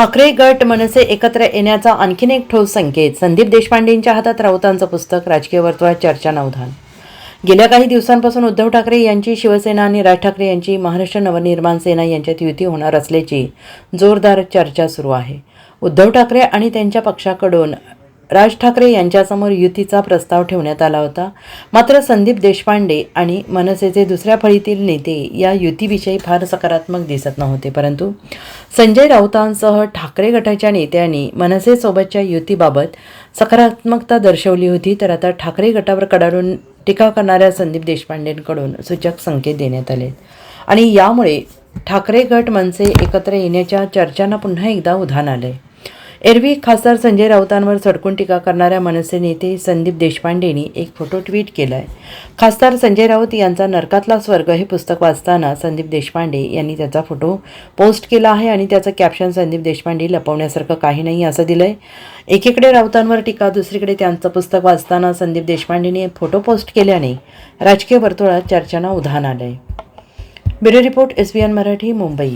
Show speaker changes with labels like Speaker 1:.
Speaker 1: ठाकरे गट मनसे एकत्र येण्याचा आणखीन एक ठोस संकेत. संदीप देशपांडेंच्या हातात राऊतांचं पुस्तक राजकीय वर्तुळात चर्चा नवधान गेल्या काही दिवसांपासून उद्धव ठाकरे यांची शिवसेना आणि राज ठाकरे यांची महाराष्ट्र नवनिर्माण सेना यांच्यात युती होणार असल्याची जोरदार चर्चा सुरू आहे. उद्धव ठाकरे आणि त्यांच्या पक्षाकडून राज ठाकरे यांच्यासमोर युतीचा प्रस्ताव ठेवण्यात आला होता. मात्र संदीप देशपांडे आणि मनसेचे दुसऱ्या फळीतील नेते या युतीविषयी फार सकारात्मक दिसत नव्हते. परंतु संजय राऊतांसह ठाकरे गटाच्या नेत्यांनी मनसेसोबतच्या युतीबाबत सकारात्मकता दर्शवली होती. तर आता ठाकरे गटावर कडाडून टीका करणाऱ्या संदीप देशपांडेंकडून सूचक संकेत देण्यात आले. आणि यामुळे ठाकरे गट मनसे एकत्र येण्याच्या चर्चांना पुन्हा एकदा उधाण आहे एरवी खासदार संजय राऊतांवर सडकून टीका करणाऱ्या मनसे नेते संदीप देशपांडेंनी एक फोटो ट्विट केला आहे खासदार संजय राऊत यांचा नरकातला स्वर्ग हे पुस्तक वाचताना संदीप देशपांडे यांनी त्याचा फोटो पोस्ट केला आहे आणि त्याचं कॅप्शन संदीप देशपांडे लपवण्यासारखं काही नाही असं दिलं आहे एकीकडे राऊतांवर टीका दुसरीकडे त्यांचं पुस्तक वाचताना संदीप देशपांडेंनी फोटो पोस्ट केल्याने राजकीय वर्तुळात चर्चांना उधाण आलं आहे bureau report S B N Marathi Mumbai.